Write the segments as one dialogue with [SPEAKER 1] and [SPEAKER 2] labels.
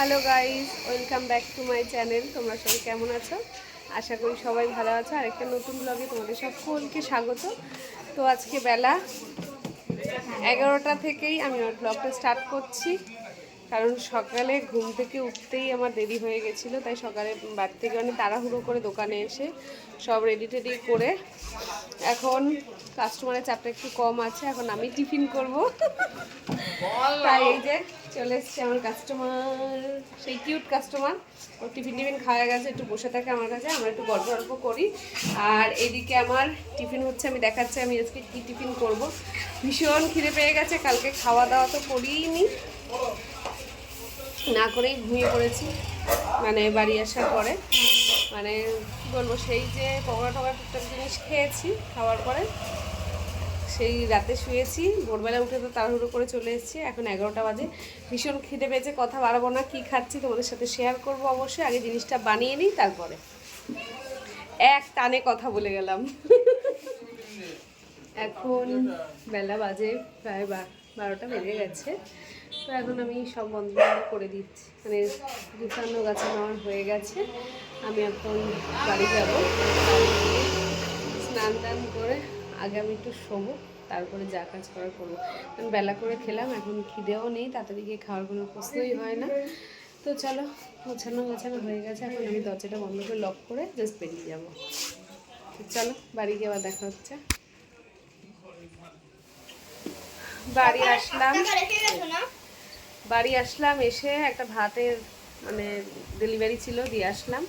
[SPEAKER 1] Hello guys welcome back to my channel. তোমরা সবাই কেমন আছো? আশা করি সবাই ভালো আছো। আর একটা নতুন ব্লগে তোমাদের সকলকে স্বাগত। তো আজকে বেলা এগারোটা থেকেই আমি আমার ব্লগটা স্টার্ট করছি। কারণ সকালে ঘুম থেকে উঠতেই আমার দেরি হয়ে গেছিল তাই সকালে বাড়ি থেকে অনেক তাড়াহুড়ো করে দোকানে এসে সব রেডি টেডি করে এখন কাস্টমারের চাপটা একটু কম আছে এখন আমি টিফিন করব। তাই এই যে চলে এসছে আমার কাস্টমার সেই কিউট কাস্টমার ও টিফিন টিফিন খাওয়া গেছে একটু বসে থাকে আমার কাছে আমরা একটু গল্প গল্প করি। আর এদিকে আমার টিফিন হচ্ছে আমি দেখাচ্ছি আমি আজকে কী টিফিন করব। ভীষণ খিদে পেয়ে গেছে কালকে খাওয়া দাওয়া তো করিনি না করেই ঘুমিয়ে পড়েছি। মানে বাড়ি আসার পরে। মানে কী বলব, সেই যে পকোড়া টকোড়া টুকটাক জিনিস খেয়েছি, খাওয়ার পরে সেই রাতে শুয়েছি। ভোরবেলা উঠে তো তাড়াহুড়ো করে চলে এসেছি। এখন এগারোটা বাজে। ভীষণ খিদে পেয়েছে, কথা বাড়াবো না, কী খাচ্ছি তোমাদের সাথে শেয়ার করব অবশ্যই। আগে জিনিসটা বানিয়ে নিই, তারপরে। এক টানে কথা বলে গেলাম। এখন বেলা বাজে প্রায় বা- বারোটা বেজে গেছে। তো এখন আমি সব বন্ধ করে দিচ্ছি। মানে গুছানো গাছানো আমার হয়ে গেছে। আমি এখন বাড়ি যাব। স্নান টান করে আগে আমি একটু শোবো, তারপরে যা কাজ করার করব। কারণ বেলা করে খেলাম, এখন খিদেও নেই, তাড়াতাড়ি গিয়ে খাওয়ার কোনো প্রশ্নই হয় না। তো চলো, গোছানো গোছানো হয়ে গেছে। এখন আমি দরজাটা বন্ধ করে লক করে জাস্ট বেরিয়ে যাব। চলো, বাড়ি গিয়ে আবার দেখা হচ্ছে। বাড়ি আসলাম। বাড়ি আসলাম এসে একটা ভাতের মানে ডেলিভারি ছিল দিয়ে আসলাম।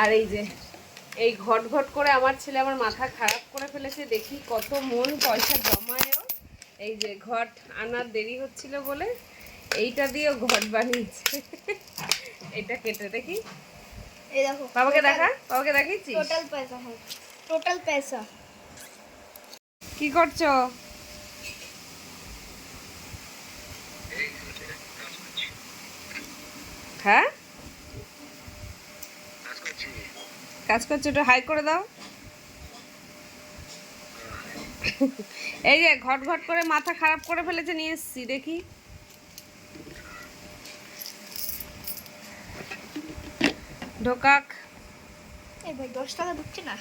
[SPEAKER 1] আর এই যে এই ঘট ঘট করে আমার ছেলে আমার মাথা খারাপ করে ফেলেছে দেখি কত মন পয়সা জমায়ও এই যে ঘট আনার দেরি হচ্ছিল বলে এইটা দিয়েও ঘট বানিয়েছে। এটা কেটে দেখি।
[SPEAKER 2] এই দেখো
[SPEAKER 1] বাবাকে দেখা বাবাকে দেখিয়েছিস?
[SPEAKER 2] টোটাল পয়সা টোটাল পয়সা।
[SPEAKER 1] কি করছ? হ্যাঁ কাজ করছ একটু হাই করে দাও। এই যে ঘট ঘট করে মাথা খারাপ করে ফেলেছে নিয়ে এসছি দেখি। ঢোকাক।
[SPEAKER 2] দশ টাকা ঢুকছে না?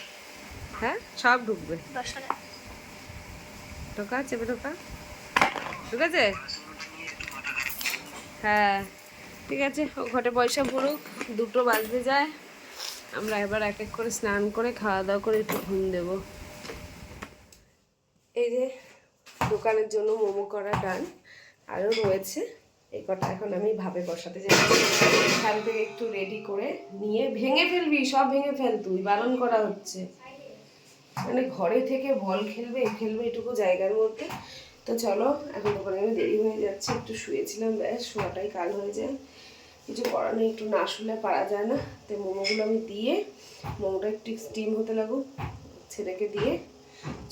[SPEAKER 1] হ্যাঁ সব ঢুকবে।
[SPEAKER 2] দশ টাকা
[SPEAKER 1] ঢোকা চেপে ঢোকা। ঢুকেছে? হ্যাঁ। ঠিক আছে, ও ঘটে পয়সা ভরুক দুটো বাজতে যায়। আমরা এবার এক এক করে স্নান করে, খাওয়া দাওয়া করে একটু ঘুম দেব। এই যে, দোকানের জন্য মোমো করা ডান আরও রয়েছে। এই কটা এখন আমি ভাবে বসাতে যাই। এখান থেকে একটু রেডি করে নিয়ে ভেঙে ফেলবি, সব ভেঙে ফেল তুই বারণ করা হচ্ছে। মানে ঘরে থেকে বল খেলবে খেলবে এটুকু জায়গার মধ্যে। তো চলো, এখন দোকানে আমি দেরি হয়ে যাচ্ছে, একটু শুয়েছিলাম, ব্যাস, শোয়াটাই কাল হয়ে যায়। কিছু করার নেই একটু না শুলে পারা যায় না তো মোমোগুলো আমি দিয়ে, মোমোটা একটু স্টিম হতে লাগুক, ছেলেকে দিয়ে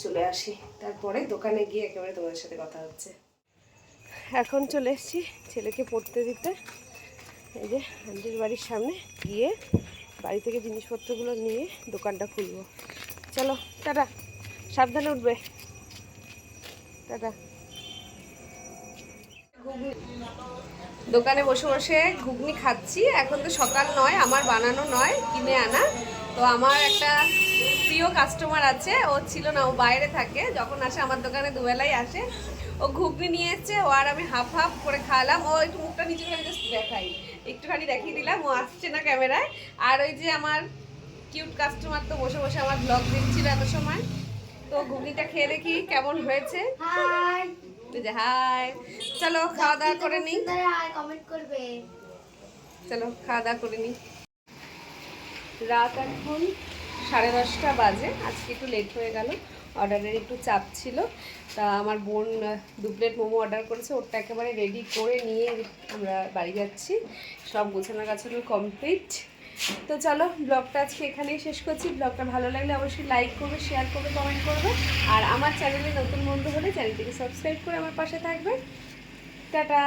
[SPEAKER 1] চলে আসি। তারপরে দোকানে গিয়ে একেবারে তোমাদের সাথে কথা হচ্ছে। এখন চলে এসেছি ছেলেকে পড়তে দিতে। এই যে আন্টির বাড়ির সামনে গিয়ে বাড়ি থেকে জিনিসপত্রগুলো নিয়ে দোকানটা খুলবো। চলো, টাটা, সাবধানে উঠবে। টাটা দোকানে বসে বসে ঘুগনি খাচ্ছি। এখন তো সকাল নয়, আমার বানানো নয়, কিনে আনা। তো আমার একটা প্রিয় কাস্টমার আছে, ও ছিল না, ও বাইরে থাকে। যখন আসে আমার দোকানে দুবেলাই আসে, ও ঘুগনি নিয়ে এসছে ও আর আমি হাফ হাফ করে খাওয়ালাম। ও একটু মুখটা নিচে করে জাস্ট দেখাই। একটুখানি দেখিয়ে দিলাম, ও আসছে না ক্যামেরায়। আর ওই যে আমার কিউট কাস্টমার তো বসে বসে আমার ব্লগ দেখছিল এত সময়। তো ঘুগনিটা খেয়ে দেখি কেমন হয়েছে।
[SPEAKER 2] হাই।
[SPEAKER 1] হাই। চলো খাওয়া দাওয়া করে
[SPEAKER 2] কমেন্ট করবে।
[SPEAKER 1] চলো খাওয়া দাওয়া করে নিই রাত এখন সাড়ে দশটা বাজে আজকে একটু লেট হয়ে গেল। অর্ডারের একটু চাপ ছিল। তা আমার বোন দু প্লেট মোমো অর্ডার করেছে। ওরটা একেবারে রেডি করে নিয়ে আমরা বাড়ি যাচ্ছি। সব গোছানো গাছানো কমপ্লিট তো চলো, ব্লগটা আজকে এখানেই শেষ করছি। ব্লগটা ভালো লাগলে অবশ্যই লাইক করবে শেয়ার করবে কমেন্ট করবে। আর আমার চ্যানেলে নতুন বন্ধু হলে চ্যানেলটিকে সাবস্ক্রাইব করে আমার পাশে থাকবে। টাটা!